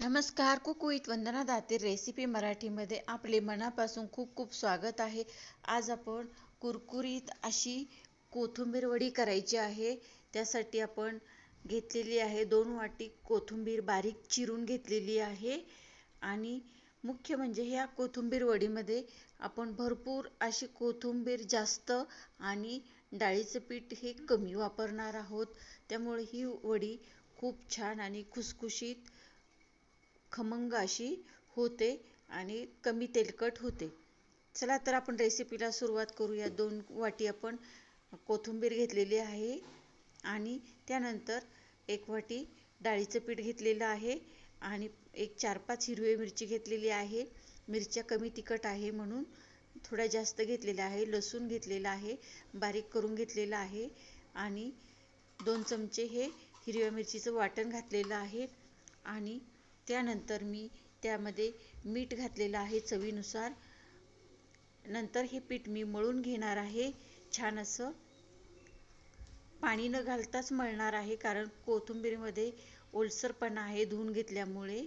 नमस्कार Kuku with Vandana Date recipe मराठीमध्ये आपले मनापासून खूप खूप स्वागत आहे. आज आपण कुरकुरीत अशी कोथिंबीर वडी करायची आहे. त्यासाठी आपण घेतलेली आहे दोन वाटी कोथिंबीर बारीक चिरून घेतलेली आहे. आणि मुख्य म्हणजे ह्या कोथिंबीर वडीमध्ये आपण भरपूर अशी कोथिंबीर जास्त आणि डाळीचं पीठ हे कमी वापरणार आहोत. त्यामुळे ही वडी खूप छान आणि खुसखुशीत खमंग अशी होते आणि कमी तेलकट होते. चला तर आपण रेसिपीला सुरुवात करूया. दोन वाटी आपण कोथिंबीर घेतलेली आहे आणि त्यानंतर एक वाटी डाळीचं पीठ घेतलेलं आहे आणि एक चार पाच हिरवी मिरची घेतलेली आहे. मिरच्या कमी तिखट आहे म्हणून थोड्या जास्त घेतलेल्या आहे. लसूण घेतलेला आहे. बारीक करून घेतलेलं आहे आणि दोन चमचे हे हिरव्या मिरचीचं वाटण घातलेलं आहे आणि त्यानंतर मी त्यामध्ये मीठ घातलेलं आहे चवीनुसार. नंतर हे पीठ मी मळून घेणार आहे. छान असं पाणी न घालताच मळणार आहे कारण कोथिंबीरमध्ये ओलसरपणा आहे धुवून घेतल्यामुळे.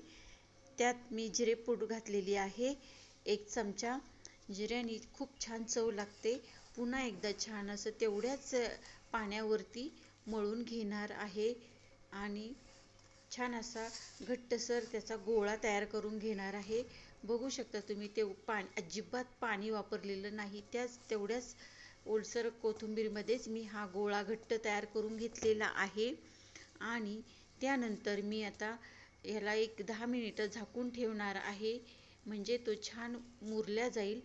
त्यात मी जिरेपूड घातलेली आहे. एक चमचा जिऱ्याने खूप छान चव लागते. पुन्हा एकदा छान असं तेवढ्याच पाण्यावरती मळून घेणार आहे. आणि छान असा घट्टसर त्याचा गोळा तयार करून घेणार आहे. बघू शकता तुम्ही ते पाणी अजिबात पाणी वापरलेलं नाही. त्याच तेवढ्याच ओलसर कोथिंबीरमध्येच मी हा गोळा घट्ट तयार करून घेतलेला आहे. आणि त्यानंतर मी आता ह्याला एक दहा मिनिटं झाकून ठेवणार आहे. म्हणजे तो छान मुरल्या जाईल.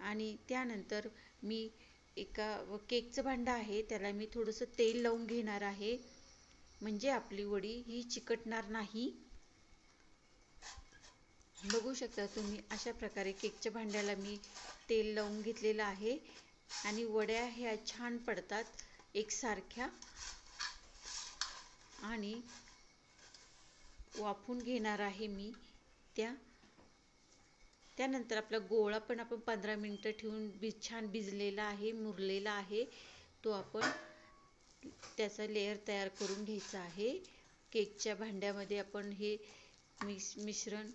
आणि त्यानंतर मी एका केकचं भांडं आहे त्याला मी थोडंसं तेल लावून घेणार आहे. म्हणजे आपली वडी ही चिकटणार नाही. बघू शकता तुम्ही अशा प्रकारे केकच्या भांड्याला मी तेल लावून घेतलेलं आहे. आणि वड्या ह्या छान पडतात एकसारख्या. आणि वाफून घेणार आहे मी त्या. त्यानंतर आपला गोळा पण आपण पंधरा मिनटं ठेवून बी छान भिजलेला आहे मुरलेला आहे. तो आपण त्याचा लेअर तयार करून घ्यायचा आहे. केकच्या भांड्यामध्ये आपण हे मिश मिश्रण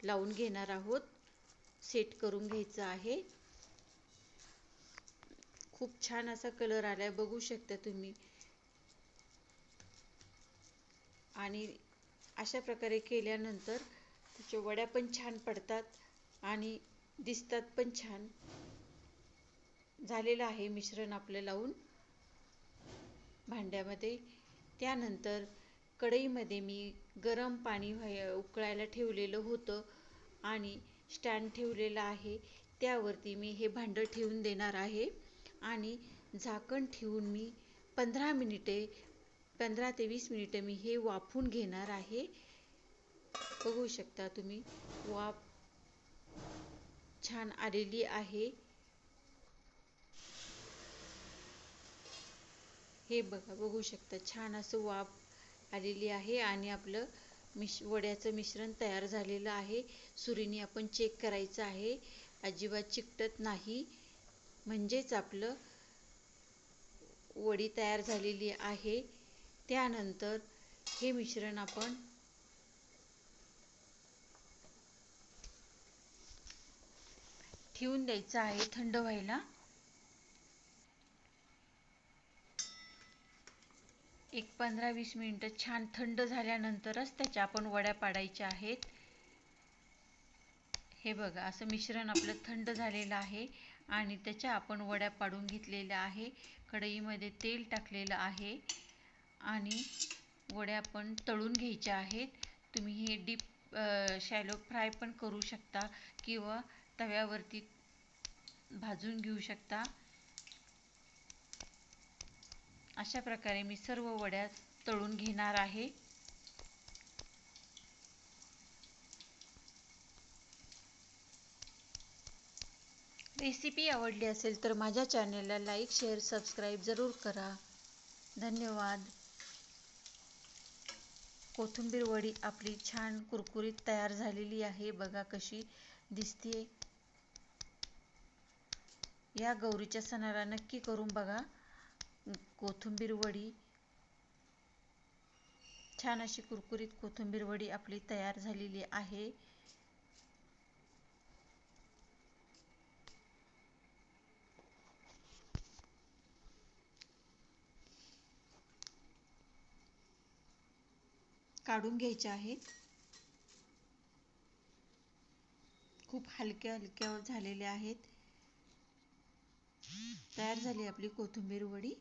लावून घेणार आहोत. सेट करून घ्यायचं आहे. खूप छान असा कलर आलाय बघू शकता तुम्ही. आणि अशा प्रकारे केल्यानंतर त्याच्या वड्या पण छान पडतात आणि दिसतात पण छान. झालेलं आहे मिश्रण आपलं लावून. भांड्यामध्ये. त्यानंतर कढईमध्ये मी गरम पाणी व्हाय उकळायला ठेवलेलं होतं आणि स्टँड ठेवलेला आहे. त्यावरती मी हे भांडं ठेवून देणार आहे आणि झाकण ठेवून मी पंधरा मिनिटे पंधरा ते वीस मिनिटे मी हे वाफून घेणार आहे. बघू शकता तुम्ही वाफ छान आलेली आहे. हे बघा बघू शकता. छान असं वाफ आलेली आहे आणि आपलं मिश वड्याचं मिश्रण तयार झालेलं आहे. सुरीने आपण चेक करायचं आहे. अजिबात चिकटत नाही. म्हणजेच आपलं वडी तयार झालेली आहे. त्यानंतर हे मिश्रण आपण ठेवून द्यायचं आहे थंड व्हायला. एक पंधरा वीस मिनटं छान थंड झाल्यानंतरच त्याच्या आपण वड्या पाडायच्या आहेत. हे बघा असं मिश्रण आपलं थंड झालेलं आहे आणि त्याच्या आपण वड्या पाडून घेतलेल्या आहे. कढईमध्ये तेल टाकलेलं आहे आणि वड्या आपण तळून घ्यायच्या आहेत. तुम्ही हे डीप शॅलो फ्राय पण करू शकता किंवा तव्यावरती भाजून घेऊ शकता. अशा प्रकारे मी सर्व वड्या तळून घेणार आहे. रेसिपी आवडली असेल तर माझ्या चॅनलला लाईक शेअर सबस्क्राईब जरूर करा. धन्यवाद. कोथिंबीर वडी आपली छान कुरकुरीत तयार झालेली आहे. बघा कशी दिसते या गौरीच्या सणाला नक्की करून बघा. कोथिंबीर वडी. छान अशी कुरकुरीत कोथिंबीर वडी आपली तयार झालेली आहे. काढून घ्यायचे आहेत. खूप हलक्या हलक्या झालेल्या आहेत. तयार झाली आपली कोथिंबीर वडी.